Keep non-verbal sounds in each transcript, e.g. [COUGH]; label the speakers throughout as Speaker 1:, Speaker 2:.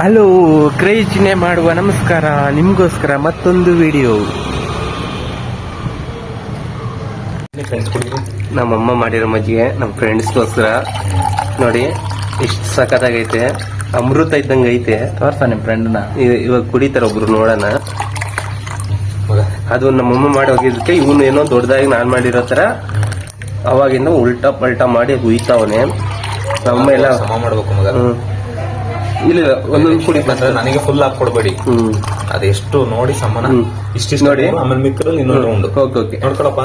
Speaker 1: Hello ಕ್ರೈಚಿನೆ ಮಾಡುವ ನಮಸ್ಕಾರ. ನಿಮಗೋಸ್ಕರ ಮತ್ತೊಂದು ವಿಡಿಯೋ. ನಮ್ಮಮ್ಮ ಮಾಡಿರೋ ಮಜ್ಜಿಗೆ ನಮ್ಮ ಫ್ರೆಂಡ್ಸ್ಗೋಸ್ಕರ ನೋಡಿ ಎಷ್ಟು ಸಖತ್ತಾಗೈತೆ. ಅಮೃತ ಇದ್ದಂಗೆ ಐತೆ
Speaker 2: ತೋರ್ಸ ನಿಮ್ ಫ್ರೆಂಡ್ನ
Speaker 1: ಇವಾಗ ಕುಡಿತಾರೆ ಒಬ್ರು ನೋಡೋಣ. ಅದು ನಮ್ಮಮ್ಮ ಮಾಡಿ ಹೋಗಿದ್ದಕ್ಕೆ ಇವನು ಏನೋ ದೊಡ್ಡದಾಗಿ ನಾನು ಮಾಡಿರೋ ತರ ಅವಾಗಿಂದ ಉಲ್ಟಾ ಪಲ್ಟಾ ಮಾಡಿ ಹುಯ್ತಾವನೆ. ನಮ್ಮಮ್ಮ ಎಲ್ಲ
Speaker 3: ಮಾಡ್ಬೇಕು ಮಗ.
Speaker 1: ಇಲ್ಲ ಒಂದೊಂದು ಕುಡಿ.
Speaker 3: ಅಂದ್ರೆ ನನಗೆ ಫುಲ್ ಹಾಕಿ ಕೊಡಬೇಡಿ. ಅದೆಷ್ಟು ನೋಡಿ ಸಮಾನ. ಇಷ್ಟಿಷ್ಟು
Speaker 1: ನೋಡಿ.
Speaker 3: ಆಮೇಲೆ ಮಿಕ್ಕರಲ್ಲಿ ಇನ್ನೊಂದು ರೌಂಡು
Speaker 1: ಓಕೆ ಓಕೆ.
Speaker 3: ನೋಡ್ಕೊಳಪ್ಪ.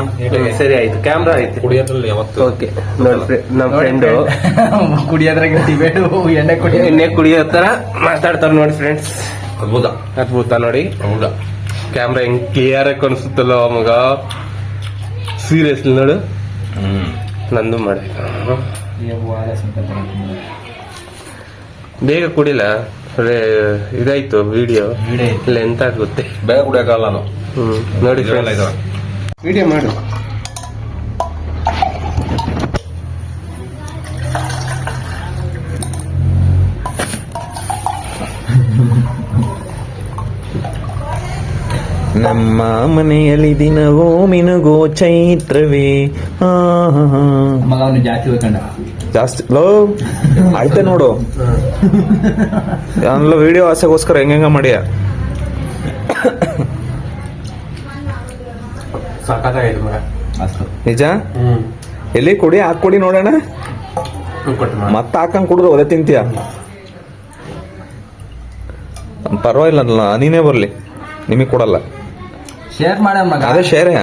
Speaker 1: ಸರಿ ಆಯ್ತು. ಕ್ಯಾಮ್ರಾ ಆಯ್ತು.
Speaker 3: ಕುಡಿಯೋದ್ರಲ್ಲಿ ಯಾವತ್ತು?
Speaker 1: ಓಕೆ. ನೋಡಿ ನಮ್ಮ ಫ್ರೆಂಡು
Speaker 2: ಕುಡಿಯೋದ್ರಾಗ ಡಿಬೇಟ್ ಎಣ್ಣೆ ಕುಡಿ
Speaker 1: ಎಣ್ಣೆ ಕುಡಿಯೋ ತರ ಮಾತಾಡ್ತಾರೆ ನೋಡಿ ಫ್ರೆಂಡ್ಸ್
Speaker 3: ಅದ್ಭುತ.
Speaker 1: ಅದ್ಭುತ ನೋಡಿ.
Speaker 3: ಹೌದಾ?
Speaker 1: ಕ್ಯಾಮ್ರಾ ಹೆಂಗ್ ಕ್ಲಿಯರ್ ಆಗಿ ಕಾಣಿಸುತ್ತಲ್ಲ ಮಗ. ಸೀರಿಯಸ್ಲಿ ನೋಡು. ನಂದು ಮಾಡಿ ಬೇಗ ಕುಡಿಲ್ಲ ಇದಾಯ್ತು ವಿಡಿಯೋ. ಲೆಂತ್ ಆಗುತ್ತೆ
Speaker 3: ಬೇಗ ಕುಡಿಯೋಕ್ಕಾಗಲ್ಲ ನಾನು
Speaker 1: ಹ್ಮ್ ನೋಡಿ ವಿಡಿಯೋ ಮಾಡು.
Speaker 4: ನಮ್ಮ ಮನೆಯಲ್ಲಿ ದಿನವೋ ಮಿನುಗೋ ಚೈತ್ರವೇ. ಆ, ಹಾ, ಹಾ.
Speaker 2: ಜಾತಿ ಜಾಸ್ತಿ
Speaker 4: ಜಾಸ್ತಿ ಲೋ ಆಯ್ತೆ ನೋಡು. ಎಲ್ಲ ವಿಡಿಯೋ ಆಸೆಗೋಸ್ಕರ ಹೆಂಗ ಮಾಡಿಯ?
Speaker 1: ಸಾಕಾಗೈತೆ ಮಗ
Speaker 2: ಅಷ್ಟು.
Speaker 4: ನಿಜ? ಎಲ್ಲಿ ಕೊಡಿ ಹಾಕ್ ಕೊಡಿ ನೋಡೋಣ. ಮತ್ತೆ ಹಾಕಂಗ್ ಕುಡಿದ್ರು ಅದೇ ತಿಂತೀಯ? ಪರವಾಗಿಲ್ಲ ನೀನೇ ಬರ್ಲಿ. ನಿಮಗ್ ಕೊಡಲ್ಲ.
Speaker 2: ಶೇರ್
Speaker 4: ಅದೇ ಶೇರೆ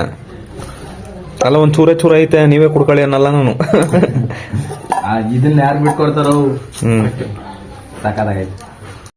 Speaker 4: ಅಲ್ಲ ಒಂದ್ ಚೂರ ಚೂರ ಐತೆ ನೀವೇ ಕುಡ್ಕೊಳ್ಳಿ ಅನ್ನಲ್ಲ ನಾನು. [LAUGHS]
Speaker 2: ಆ, ಇದನ್ನ ಯಾರು ಬಿಟ್ಕೊಡ್ತಾರೋ
Speaker 4: ಹ್ಮ್.
Speaker 2: ಸಾಕಾಗೈತೆ